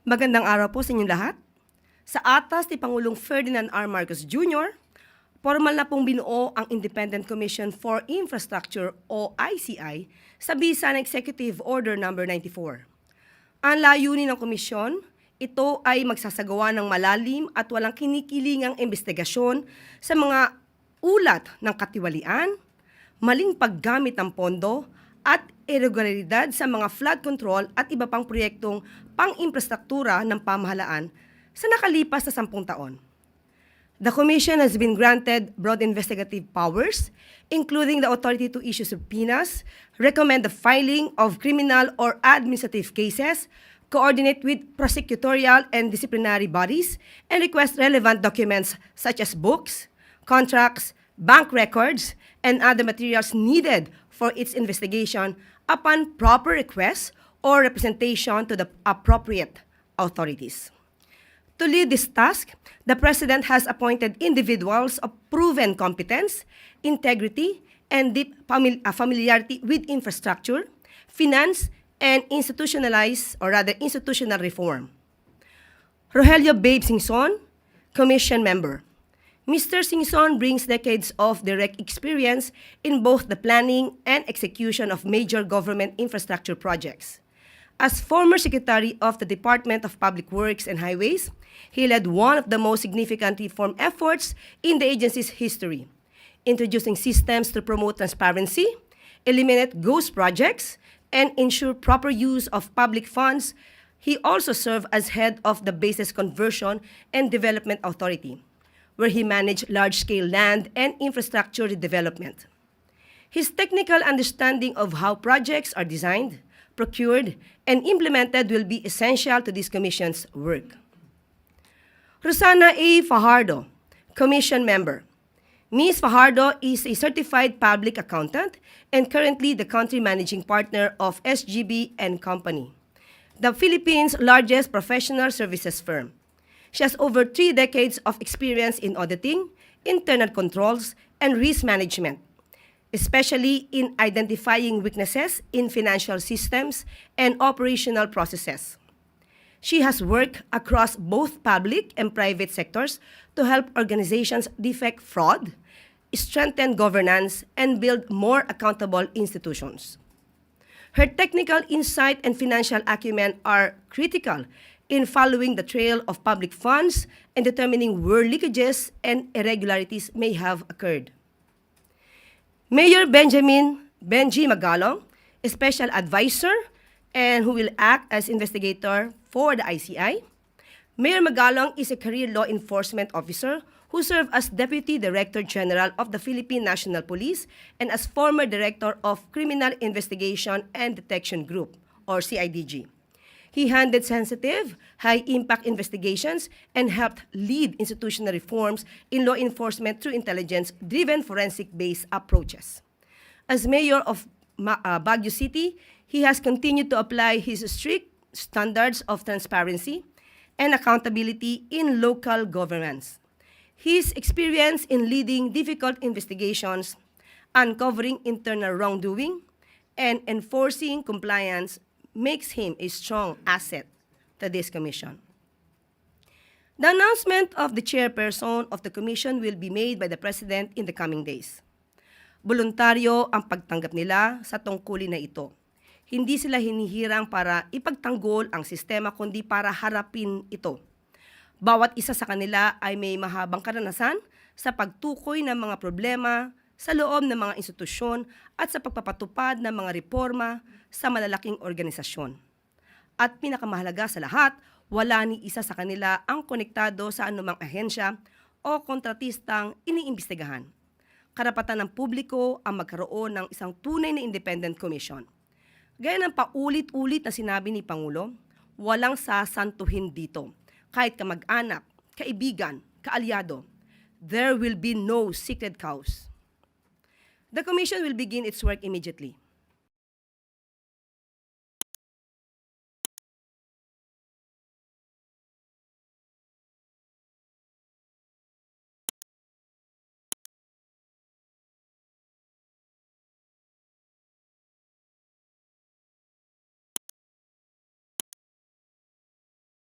Magandang araw po sa inyong lahat. Sa atas ni Pangulong Ferdinand R. Marcos Jr., formal na pong binuo ang Independent Commission for Infrastructure o ICI sa bisa ng Executive Order No. 94. Ang layunin ng komisyon, ito ay magsasagawa ng malalim at walang kinikilingang investigasyon sa mga ulat ng katiwalian, maling paggamit ng pondo, at irregularidad sa mga flood control at iba pang proyektong pang-infrastruktura ng pamahalaan sa nakalipas na sampung taon. The Commission has been granted broad investigative powers, including the authority to issue subpoenas, recommend the filing of criminal or administrative cases, coordinate with prosecutorial and disciplinary bodies, and request relevant documents such as books, contracts, bank records, and other materials needed for its investigation upon proper request or representation to the appropriate authorities. To lead this task, the President has appointed individuals of proven competence, integrity, and deep famil- uh, familiarity with infrastructure, finance, and institutionalized, or rather institutional reform. Rogelio Babe Singson, Commission Member. Mr. Singson brings decades of direct experience in both the planning and execution of major government infrastructure projects. As former Secretary of the Department of Public Works and Highways, he led one of the most significant reform efforts in the agency's history, introducing systems to promote transparency, eliminate ghost projects, and ensure proper use of public funds. He also served as head of the Basis Conversion and Development Authority, where he managed large-scale land and infrastructure development. His technical understanding of how projects are designed, procured, and implemented will be essential to this Commission's work. Rosana A. Fajardo, Commission Member. Ms. Fajardo is a certified public accountant and currently the country managing partner of SGB and Company, the Philippines' largest professional services firm. She has over three decades of experience in auditing, internal controls, and risk management, especially in identifying weaknesses in financial systems and operational processes. She has worked across both public and private sectors to help organizations defect fraud, strengthen governance, and build more accountable institutions. Her technical insight and financial acumen are critical in following the trail of public funds and determining where leakages and irregularities may have occurred. Mayor Benjamin Benji Magalong, a special advisor and who will act as investigator for the ICI. Mayor Magalong is a career law enforcement officer who served as Deputy Director General of the Philippine National Police and as former Director of Criminal Investigation and Detection Group, or CIDG. He handled sensitive, high-impact investigations and helped lead institutional reforms in law enforcement through intelligence-driven forensic-based approaches. As mayor of uh, Baguio City, he has continued to apply his strict standards of transparency and accountability in local governance. His experience in leading difficult investigations, uncovering internal wrongdoing, and enforcing compliance makes him a strong asset to this commission. The announcement of the chairperson of the commission will be made by the president in the coming days. Voluntaryo ang pagtanggap nila sa tungkulin na ito. Hindi sila hinihirang para ipagtanggol ang sistema kundi para harapin ito. Bawat isa sa kanila ay may mahabang karanasan sa pagtukoy ng mga problema sa loob ng mga institusyon at sa pagpapatupad ng mga reforma sa malalaking organisasyon. At pinakamahalaga sa lahat, wala ni isa sa kanila ang konektado sa anumang ahensya o kontratistang iniimbestigahan. Karapatan ng publiko ang magkaroon ng isang tunay na independent commission. Gaya ng paulit-ulit na sinabi ni Pangulo, walang sasantuhin dito. Kahit kamag-anak, kaibigan, kaalyado, there will be no secret cows. The commission will begin its work immediately.